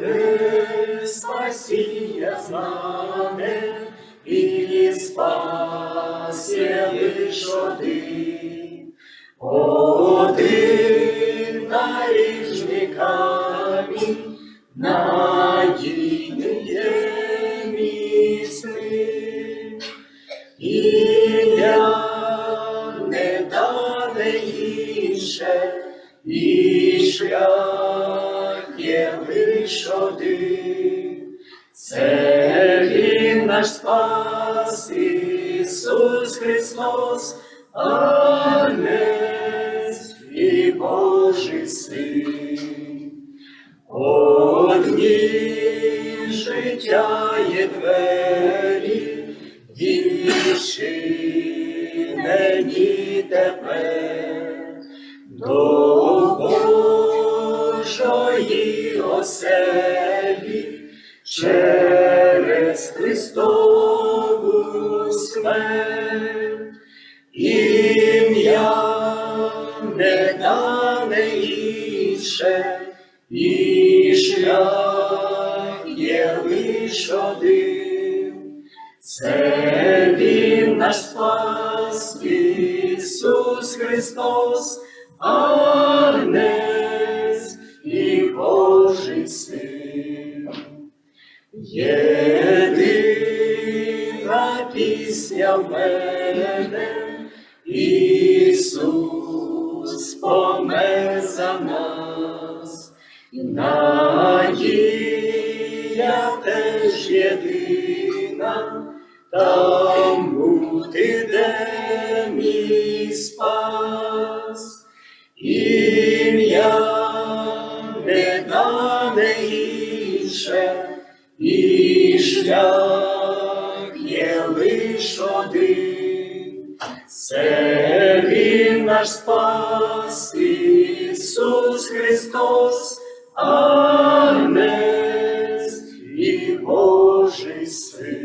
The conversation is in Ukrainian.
Ти спасіння знане і спасє лиш один. Один наріжний камінь, надійний є міцний. Ім'я не дане інше, і шлях є лиш. Це Він наш спас, Ісус Христос, Агнець і Божий Син. Одні життя є двері, відчинені тепер Божої оселі через Христову смерть. Ім'я не дане інше, і шлях є лиш один. Це Він наш спас, Ісус Христос, Агнець Єдина пісня в мене, Ісус помер за нас, надія теж єдина, там бути де мій спас, ім'я не дане і шлях є лиш один, це він наш спас Ісус Христос, Агнець і Божий Син.